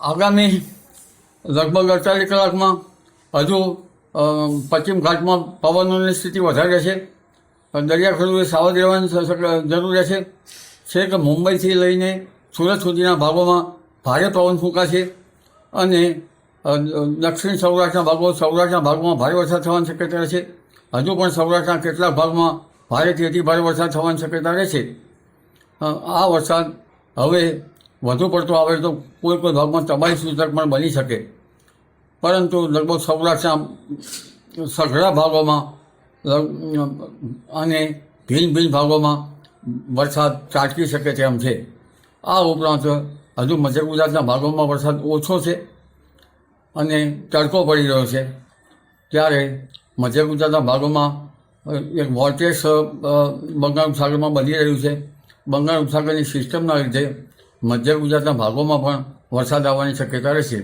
આગામી લગભગ અડતાલીસ કલાકમાં હજુ પશ્ચિમ ઘાટમાં પવનોની સ્થિતિ વધારે રહેશે દરિયાખેડૂએ સાવધ રહેવાની જરૂર રહેશે. છેક મુંબઈથી લઈને સુરત સુધીના ભાગોમાં ભારે પવન ફૂંકાશે અને દક્ષિણ સૌરાષ્ટ્રના ભાગો, સૌરાષ્ટ્રના ભાગમાં ભારે વરસાદ થવાની શક્યતા રહેશે. હજુ પણ સૌરાષ્ટ્રના કેટલાક ભાગમાં ભારેથી અતિ ભારે વરસાદ થવાની શક્યતા રહેશે. આ વરસાદ હવે વધુ પડતો આવે તો કોઈ કોઈ ભાગમાં તબાહી સૂચક પણ બની શકે. પરંતુ લગભગ સૌરાષ્ટ્રના સઘળા ભાગોમાં અને ભિન્ન ભિન્ન ભાગોમાં વરસાદ ત્રાટકી શકે તેમ છે. આ ઉપરાંત હજુ મધ્ય ગુજરાતના ભાગોમાં વરસાદ ઓછો છે અને તડકો પડી રહ્યો છે. ત્યારે મધ્ય ગુજરાતના ભાગોમાં એક વોલ્ટેજ બંગાળ ઉપસાગરમાં બની રહ્યું છે. બંગાળ ઉપસાગરની સિસ્ટમના લીધે મધ્ય ગુજરાતના ભાગોમાં પણ વરસાદ આવવાની શક્યતા રહેશે.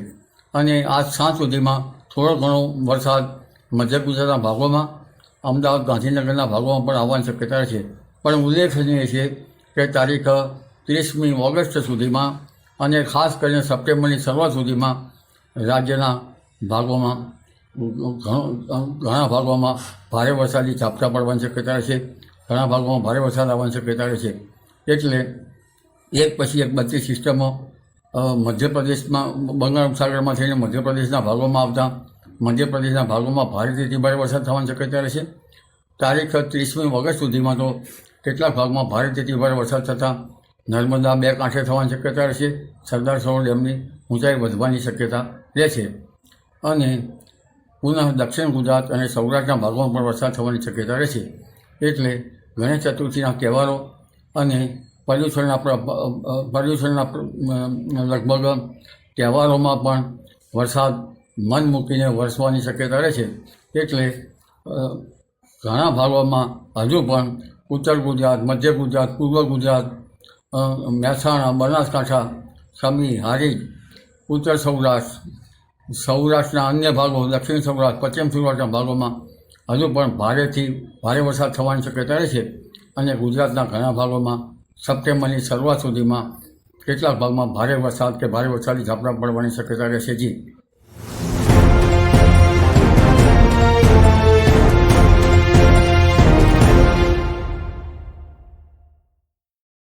અને આજ સાંજ સુધીમાં થોડો ઘણો વરસાદ મધ્ય ગુજરાતના ભાગોમાં, અમદાવાદ, ગાંધીનગરના ભાગોમાં પણ આવવાની શક્યતા રહેશે. પણ ઉલ્લેખનીય છે કે તારીખ ત્રીસમી ઓગસ્ટ સુધીમાં અને ખાસ કરીને સપ્ટેમ્બરની શરૂઆત સુધીમાં રાજ્યના ભાગોમાં, ઘણો- ઘણા ભાગોમાં ભારે વરસાદી ઝાપટા પડવાની શક્યતા રહેશે. ઘણા ભાગોમાં ભારે વરસાદ આવવાની શક્યતા રહેશે. એટલે એક પછી એક બધી સિસ્ટમો મધ્યપ્રદેશમાં, બંગાળ ઉપસાગરમાં થઈને મધ્યપ્રદેશના ભાગોમાં આવતા, મધ્યપ્રદેશના ભાગોમાં ભારેથી ભારે વરસાદ થવાની શક્યતા રહેશે. તારીખ ત્રીસમી ઓગસ્ટ સુધીમાં તો કેટલાક ભાગમાં ભારેથી ભારે વરસાદ થતાં, નર્મદા બે કાંઠે થવાની શક્યતા રહેશે. સરદાર સરોવર ડેમની ઊંચાઈ વધવાની શક્યતા રહેશે. અને પુનઃ દક્ષિણ ગુજરાત અને સૌરાષ્ટ્રના ભાગોમાં પણ વરસાદ થવાની શક્યતા રહેશે. એટલે ગણેશ ચતુર્થીના તહેવારો અને પર્યુષણના પ્ર- પર્યુષણના લગભગ તહેવારોમાં પણ વરસાદ મન મૂકીને વરસવાની શક્યતા રહેશે એટલે ઘણા ભાગોમાં હજુ પણ ઉત્તર ગુજરાત, મધ્ય ગુજરાત, પૂર્વ ગુજરાત મહેસાણા, બનાસકાંઠા, સમી, હારીજ, ઉત્તર સૌરાષ્ટ્ર, સૌરાષ્ટ્રના અન્ય ભાગો, દક્ષિણ સૌરાષ્ટ્ર, પશ્ચિમ સૌરાષ્ટ્રના ભાગોમાં હજુ પણ ભારેથી ભારે વરસાદ થવાની શક્યતા રહેશે અને ગુજરાતના ઘણા ભાગોમાં સપ્ટેમ્બરની શરૂઆત સુધીમાં કેટલાક ભાગમાં ભારે વરસાદ કે ભારે વરસાદી ઝાપડા પડવાની શક્યતા રહેશે જી.